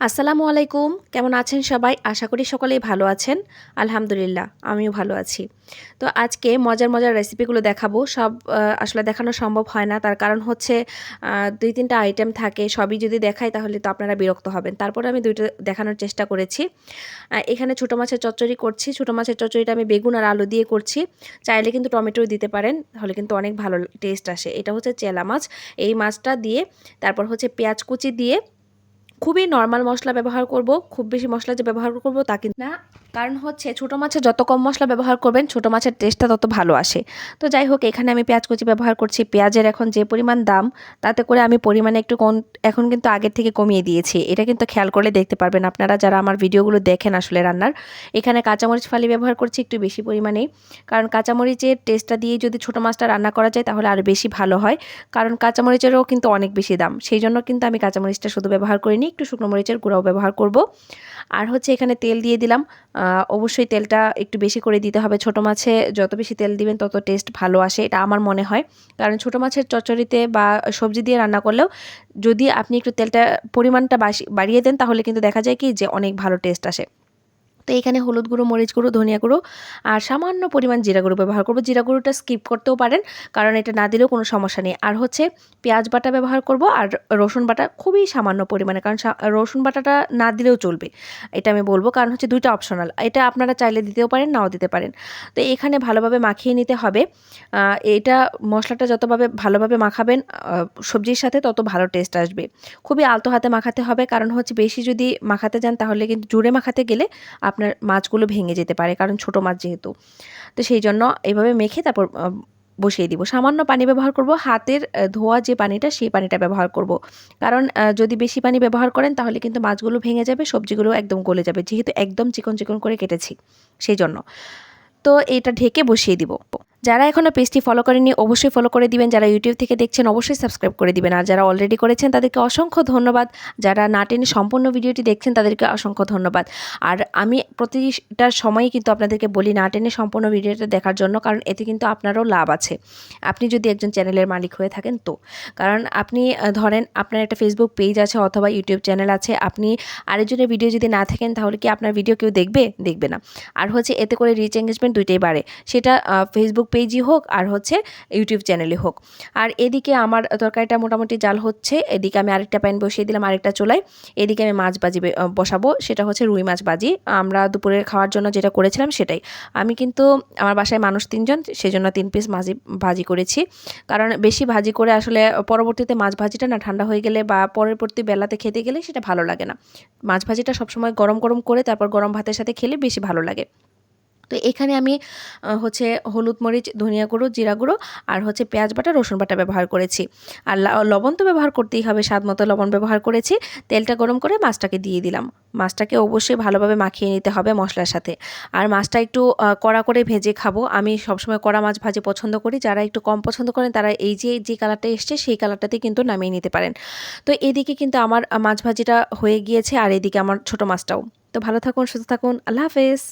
আসসালামু আলাইকুম। কেমন আছেন সবাই? আশা করি সকলেই ভালো আছেন। আলহামদুলিল্লাহ, আমিও ভালো আছি। তো আজকে মজার মজার রেসিপিগুলো দেখাবো। সব আসলে দেখানো সম্ভব হয় না। তার কারণ হচ্ছে দুই তিনটা আইটেম থাকে। সবই যদি দেখাই তাহলে তো আপনারা বিরক্ত হবেন। তারপরে আমি দুইটা দেখানোর চেষ্টা করেছি। এখানে ছোটো মাছের চচ্চড়ি করছি। ছোটো মাছের চচ্চড়িটা আমি বেগুন আর আলু দিয়ে করছি। চাইলে কিন্তু টমেটো দিতে পারেন। তাহলে কিন্তু অনেক ভালো টেস্ট আসে। এটা হচ্ছে চেলা মাছ। এই মাছটা দিয়ে, তারপর হচ্ছে পেঁয়াজ কুচি দিয়ে খুবই নর্মাল মশলা ব্যবহার করব খুব বেশি মশলা যে ব্যবহার করব তা কিন্তু না কারণ হচ্ছে ছোটো মাছে যত কম মশলা ব্যবহার করবেন, ছোটো মাছের টেস্টটা তত ভালো আসে। তো যাই হোক, এখানে আমি পেঁয়াজ কুচি ব্যবহার করছি। পেঁয়াজের এখন যে পরিমাণ দাম, তাতে করে আমি পরিমাণে একটু কম, এখন কিন্তু আগের থেকে কমিয়ে দিয়েছি। এটা কিন্তু খেয়াল করলে দেখতে পারবেন আপনারা যারা আমার ভিডিওগুলো দেখেন আসলে রান্নার। এখানে কাঁচামরিচ ফালি ব্যবহার করছি একটু বেশি পরিমাণেই কারণ কাঁচামরিচের টেস্টটা দিয়ে যদি ছোটো মাছটা রান্না করা যায়, তাহলে আরও বেশি ভালো হয়। কারণ কাঁচামরিচেরও কিন্তু অনেক বেশি দাম। সেই জন্য কিন্তু আমি কাঁচামরিচটা শুধু ব্যবহার করিনি, একটু শুকনো মরিচের গুঁড়াও ব্যবহার করব। আর হচ্ছে এখানে তেল দিয়ে দিলাম অবশ্যই তেলটা একটু বেশি করে দিতে হবে। ছোট মাছে যত বেশি তেল দিবেন, তত টেস্ট ভালো আসে, এটা আমার মনে হয়। কারণ ছোট মাছের চচ্চড়িতে বা সবজি দিয়ে রান্না করলেও যদি আপনি একটু তেলটা, পরিমাণটা বাড়িয়ে দেন, তাহলে কিন্তু দেখা যায় কি যে অনেক ভালো টেস্ট আসে। তো এখানে হলুদ গুঁড়ো, মরিচ গুঁড়ো, ধনিয়া গুঁড়ো আর সামান্য পরিমাণ জিরা গুঁড়ো ব্যবহার করব। জিরা গুঁড়োটা স্কিপ করতেও পারেন কারণ এটা না দিলেও কোনো সমস্যা নেই। আর হচ্ছে পেঁয়াজ বাটা ব্যবহার করব আর রসুন বাটা খুবই সামান্য পরিমাণে কারণ রসুন বাটাটা না দিলেও চলবে, এটা আমি বলব। কারণ হচ্ছে দুইটা অপশনাল এটা আপনারা চাইলে দিতেও পারেন, নাও দিতে পারেন। তো এখানে ভালোভাবে মাখিয়ে নিতে হবে। এটা মশলাটা যতভাবে ভালোভাবে মাখাবেন সবজির সাথে তত ভালো টেস্ট আসবে। খুবই আলতো হাতে মাখাতে হবে, কারণ হচ্ছে বেশি যদি মাখাতে যান তাহলে কিন্তু জুড়ে মাখাতে গেলে আপনার মাছগুলো ভেঙে যেতে পারে, কারণ ছোট মাছ যেহেতু। তো সেই জন্য এইভাবে মেখে তারপর বসিয়ে দিব। সামান্য পানি ব্যবহার করব। হাতের ধোয়া যে পানিটা, সেই পানিটা ব্যবহার করব। কারণ যদি বেশি পানি ব্যবহার করেন, তাহলে কিন্তু মাছগুলো ভেঙে যাবে সবজিগুলো একদম গলে যাবে। যেহেতু একদম চিকন চিকন করে কেটেছি, সেই জন্য। তো এটা ঢেকে বসিয়ে দিব। যারা এখনও পেজটি ফলো করেনি অবশ্যই ফলো করে দিবেন। যারা ইউটিউব থেকে দেখছেন, অবশ্যই সাবস্ক্রাইব করে দিবেন। আর যারা অলরেডি করেছেন, তাদেরকে অসংখ্য ধন্যবাদ। যারা না টেনে সম্পূর্ণ ভিডিওটি দেখছেন, তাদেরকে অসংখ্য ধন্যবাদ। আর আমি প্রতিটার সময়ই কিন্তু আপনাদেরকে বলি, না টেনে সম্পূর্ণ ভিডিওটা দেখার জন্য, কারণ এতে কিন্তু আপনারও লাভ আছে। আপনি যদি একজন চ্যানেলের মালিক হয়ে থাকেন, তো। কারণ আপনি ধরেন আপনার একটা ফেসবুক পেজ আছে অথবা ইউটিউব চ্যানেল আছে, আপনি আরেকজনের ভিডিও যদি না থাকেন, তাহলে কি আপনার ভিডিও কেউ দেখবে? দেখবে না। আর হচ্ছে এতে করে রিচ এঙ্গেজমেন্ট দুইটাই বাড়ে। সেটা ফেসবুক পেজই হোক আর হচ্ছে ইউটিউব চ্যানেলে হোক। আর এদিকে আমার তরকারিটা মোটামুটি জাল হচ্ছে, এদিকে আমি আরেকটা প্যান বসিয়ে দিলাম আরেকটা চুলায়, এদিকে আমি মাছ বাজি বসাবো, সেটা হচ্ছে রুই মাছ বাজি। আমরা দুপুরে খাওয়ার জন্য যেটা করেছিলাম সেটাই। আমি কিন্তু আমার বাসায় মানুষ তিনজন, সেজন্য তিন পিস মাঝি, ভাজি করেছি। কারণ বেশি ভাজি করে আসলে পরবর্তীতে মাছ ভাজিটা না ঠান্ডা হয়ে গেলে বা পরবর্তী বেলাতে খেতে গেলে সেটা ভালো লাগে না। মাছ ভাজিটা সবসময় গরম গরম করে, তারপর গরম ভাতের সাথে খেলে বেশি ভালো লাগে। তো এখানে আমি হচ্ছে হলুদ মরিচ, ধনিয়া গুঁড়ো, জিরা গুঁড়ো আর হচ্ছে পেঁয়াজ বাটা, রসুন বাটা ব্যবহার করেছি। আর লবণ তো ব্যবহার করতেই হবে, স্বাদ মতো লবণ ব্যবহার করেছি। তেলটা গরম করে মাছটাকে দিয়ে দিলাম। মাছটাকে অবশ্যই ভালোভাবে মাখিয়ে নিতে হবে মশলার সাথে। আর মাছটা একটু কড়া করে ভেজে খাব। আমি সবসময় কড়া মাছ ভাজি পছন্দ করি। যারা একটু কম পছন্দ করেন, তারা এই যে যে কালারটা এসছে, সেই কালারটাতে কিন্তু নামিয়ে নিতে পারেন। তো এদিকে কিন্তু আমার মাছ ভাজিটা হয়ে গিয়েছে। আর এদিকে আমার ছোট মাছটাও। তো ভালো থাকুন, সুস্থ থাকুন। আল্লাহ হাফেজ।